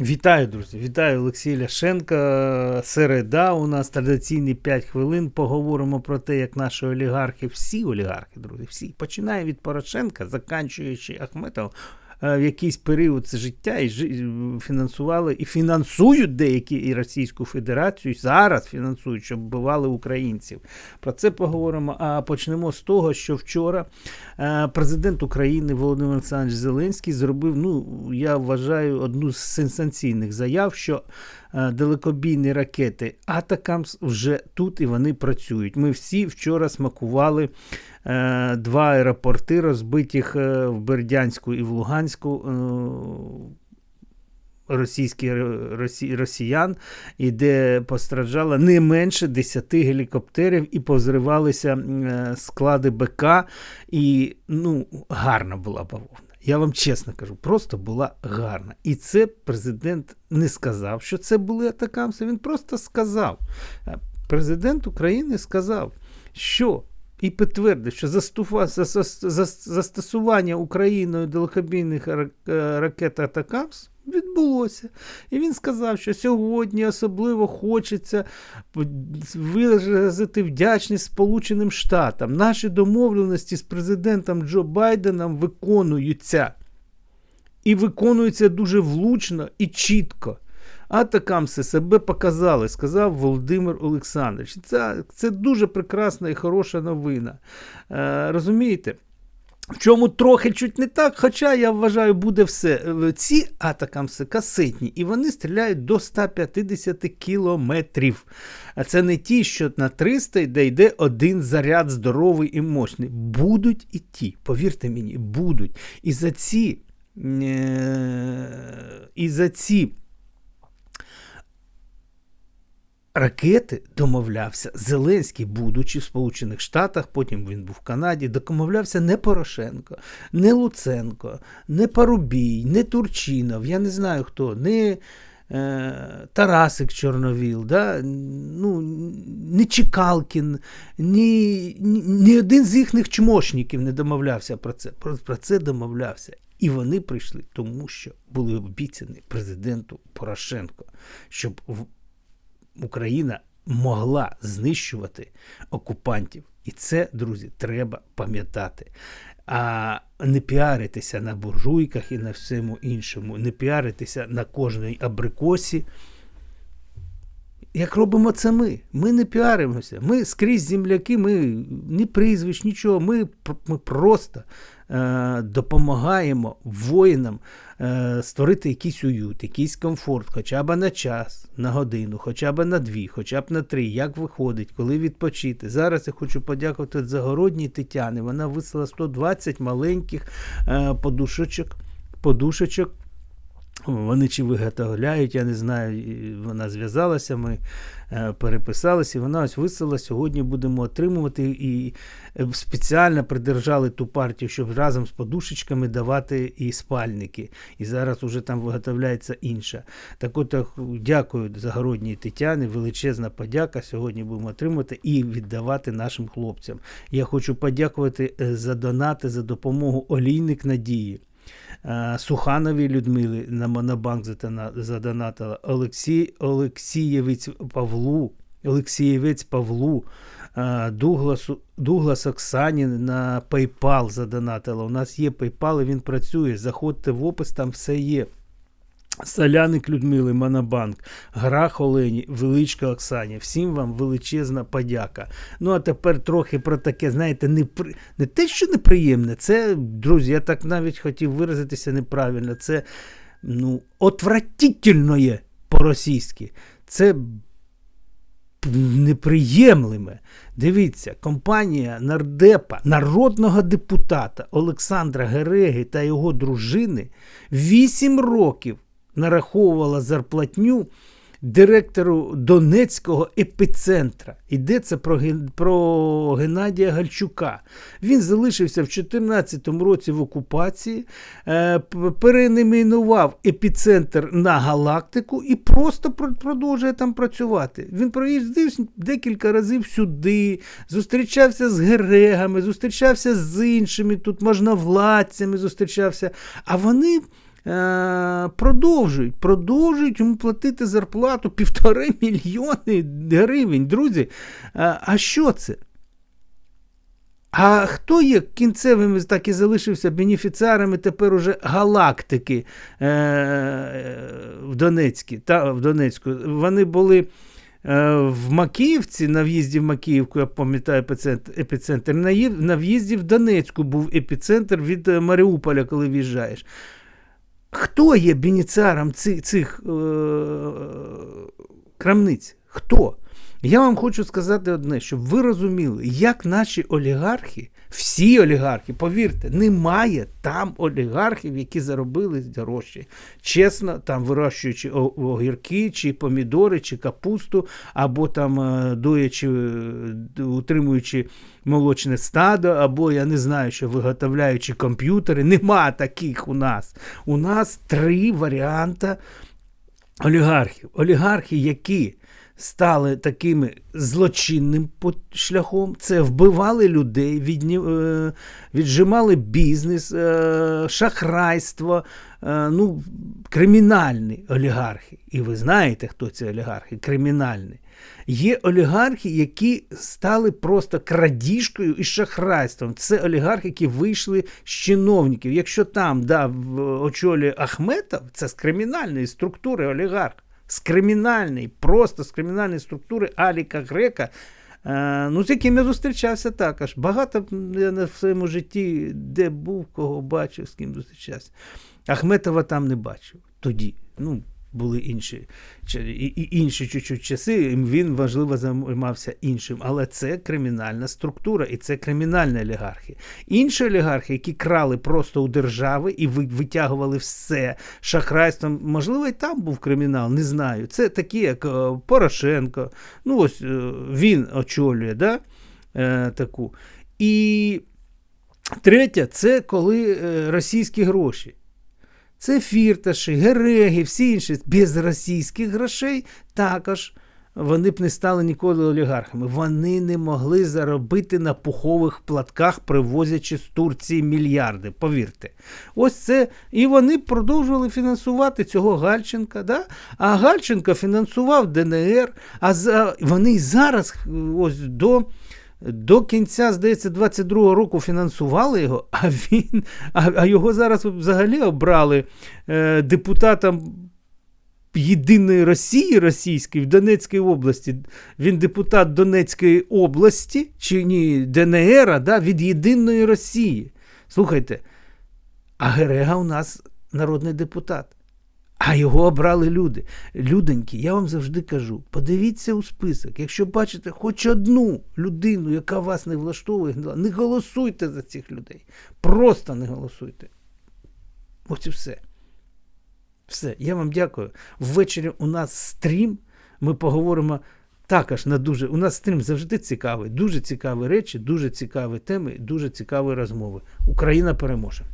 Вітаю, друзі! Вітаю Олексій Ляшенка. Середа. У нас традиційні 5 хвилин. Поговоримо про те, як наші олігархи, всі олігархи, друзі, всі, починає від Порошенка, заканчуючи Ахметова, в якийсь період життя і фінансували і фінансують деякі і Російську Федерацію, і зараз фінансують, щоб вбивали українців. Про це поговоримо. А почнемо з того, що вчора е, президент України Володимир Олександрович Зеленський зробив, ну я вважаю, одну з сенсаційних заяв, що е, далекобійні ракети Атакамс вже тут і вони працюють. Ми всі вчора смакували е, два аеропорти, розбитих е, в Бердянську і в Луганську. Е, Російських росі, росіян, і де постраждало не менше 10 гелікоптерів, і позривалися е, склади БК. І ну, гарна була бавовна. Я вам чесно кажу, просто була гарна. І це президент не сказав, що це були атакамси. Він просто сказав. Е, Президент України сказав, що. І підтвердив, що застосування Україною далекобійних е, ракет Атакамс відбулося. І він сказав, що сьогодні особливо хочеться виразити вдячність Сполученим Штатам. Наші домовленості з президентом Джо Байденом виконуються. І виконуються дуже влучно і чітко. Атакамси себе показали, сказав Володимир Олександрович. Це, це дуже прекрасна і хороша новина. Е, розумієте? В чому трохи чуть не так, хоча я вважаю, буде все. Е, Ці атакамси касетні, і вони стріляють до 150 кілометрів. А це не ті, що на 300 де йде один заряд здоровий і мощний. Будуть і ті, повірте мені, будуть. І за ці. е, І за ці ракети домовлявся Зеленський, будучи в Сполучених Штатах, потім він був в Канаді, домовлявся не Порошенко, не Луценко, не Парубій, не Турчинов, я не знаю хто, не е, Тарасик Чорновіл, да? ну, не Чекалкін, ні, ні, ні один з їхніх чмошників не домовлявся про це. Про, про це домовлявся. І вони прийшли, тому що були обіцяні президенту Порошенко, щоб Україна могла знищувати окупантів. І це, друзі, треба пам'ятати. А не піаритися на буржуйках і на всьому іншому, не піаритися на кожній абрикосі. Як робимо це ми? Ми не піаримося. Ми скрізь земляки, ми ні прізвищ, нічого. Ми, ми просто е, допомагаємо воїнам е, створити якийсь уют, якийсь комфорт, хоча б на час, на годину, хоча б на дві, хоча б на три. Як виходить, коли відпочити. Зараз я хочу подякувати Загородній Тетяні. Вона вислала 120 маленьких е, подушечок, подушечок. Вони чи виготовляють, я не знаю, вона зв'язалася, ми е, переписалися, і вона ось висила. Сьогодні будемо отримувати і е, спеціально придержали ту партію, щоб разом з подушечками давати і спальники. І зараз уже там виготовляється інша. Так от дякую Загородній Тетяні, величезна подяка. Сьогодні будемо отримувати і віддавати нашим хлопцям. Я хочу подякувати е, за донати, за допомогу Олійник Надії. Е, Людмили на Монобанк задонатила, Олексій Олексієвець Павлу, Олексієвець Павлу, е, Дугласу, Дуглас Оксані на PayPal задонатила. У нас є PayPal, і він працює. Заходьте в опис, там все є. Соляник Людмили, Монобанк, Грах Олені, Величка Оксані. Всім вам величезна подяка. Ну а тепер трохи про таке, знаєте, не, при... не те, що неприємне, це, друзі, я так навіть хотів виразитися неправильно. Це ну, отвратительно по-російськи. Це неприємлиме. Дивіться, компанія нардепа, народного депутата Олександра Гереги та його дружини 8 років нараховувала зарплатню директору Донецького епіцентра. Йдеться про, про Геннадія Гальчука. Він залишився в 2014 році в окупації, е, п- епіцентр на галактику і просто пр- продовжує там працювати. Він проїздив декілька разів сюди, зустрічався з герегами, зустрічався з іншими тут можновладцями, зустрічався. А вони е, продовжують, продовжують йому платити зарплату півтори мільйони гривень. Друзі, а, а що це? А хто є кінцевими так і залишився бенефіціарами тепер уже галактики е, в, Донецькі, та, в Донецьку? Вони були е, в Макіївці, на в'їзді в Макіївку, я пам'ятаю епіцентр, на, в'їзді в Донецьку був епіцентр від е, Маріуполя, коли в'їжджаєш. Хто є бенефіціаром цих, цих е, крамниць? Хто? Я вам хочу сказати одне, щоб ви розуміли, як наші олігархи, всі олігархи, повірте, немає там олігархів, які заробили гроші. Чесно, там вирощуючи огірки, чи помідори, чи капусту, або там е, доячи, е, утримуючи молочне стадо, або я не знаю, що виготовляючи комп'ютери. Нема таких у нас. У нас три варіанти олігархів. Олігархи, які стали такими злочинним шляхом, це вбивали людей, відні, е, віджимали бізнес, е, шахрайство, е, ну, кримінальні олігархи. І ви знаєте, хто ці олігархи? Кримінальні. Є олігархи, які стали просто крадіжкою і шахрайством. Це олігархи, які вийшли з чиновників. Якщо там да, очолює Ахметов, це з кримінальної структури олігарх. З кримінальної, просто з кримінальної структури Аліка Грека. Е, ну, з яким я зустрічався також. Багато я в своєму житті, де був, кого бачив, з ким зустрічався. Ахметова там не бачив тоді. Ну, були інші, і, інші чуть-чуть часи, він важливо займався іншим. Але це кримінальна структура і це кримінальні олігархи. Інші олігархи, які крали просто у держави і ви- витягували все шахрайством, можливо, і там був кримінал, не знаю. Це такі, як е, Порошенко. Ну, ось е, він очолює да, е, таку. І третє, це коли е, російські гроші. Це фірташі, гереги, всі інші без російських грошей також вони б не стали ніколи олігархами. Вони не могли заробити на пухових платках, привозячи з Турції мільярди. Повірте. Ось це. І вони продовжували фінансувати цього Гальченка. Да? А Гальченко фінансував ДНР. А за... вони зараз ось до. До кінця, здається, 22-го року фінансували його, а він, а, а його зараз взагалі обрали е, депутатом Єдиної Росії Російської в Донецькій області. Він депутат Донецької області, чи ні, ДНР, да, від Єдиної Росії. Слухайте, а Герега у нас народний депутат. А його обрали люди. Люденьки, я вам завжди кажу: подивіться у список. Якщо бачите хоч одну людину, яка вас не влаштовує, не голосуйте за цих людей. Просто не голосуйте. Ось і все. Все. Я вам дякую. Ввечері у нас стрім. Ми поговоримо також на дуже. У нас стрім завжди цікавий. Дуже цікаві речі, дуже цікаві теми, дуже цікаві розмови. Україна переможе.